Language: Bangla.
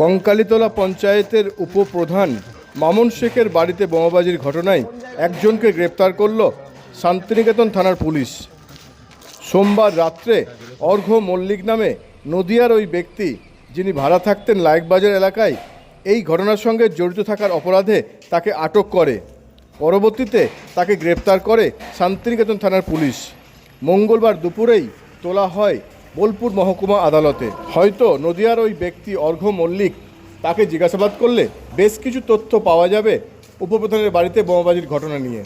কঙ্কালীতলা পঞ্চায়েতের উপপ্রধান মামুন শেখের বাড়িতে বোমাবাজির ঘটনায় একজনকে গ্রেপ্তার করল শান্তিনিকেতন থানার পুলিশ। সোমবার রাত্রে অর্ঘ্য মল্লিক নামে নদিয়ার ওই ব্যক্তি, যিনি ভাড়া থাকতেন লায়কবাজার এলাকায়, এই ঘটনার সঙ্গে জড়িত থাকার অপরাধে তাকে আটক করে। পরবর্তীতে তাকে গ্রেপ্তার করে শান্তিনিকেতন থানার পুলিশ। মঙ্গলবার দুপুরেই তোলা হয় বোলপুর মহকুমা আদালতে। হয়তো নদিয়ার ওই ব্যক্তি অর্ঘ্য মল্লিক তাকে জিজ্ঞাসাবাদ করলে বেশ কিছু তথ্য পাওয়া যাবে উপপ্রধানের বাড়িতে বোমাবাজির ঘটনা নিয়ে।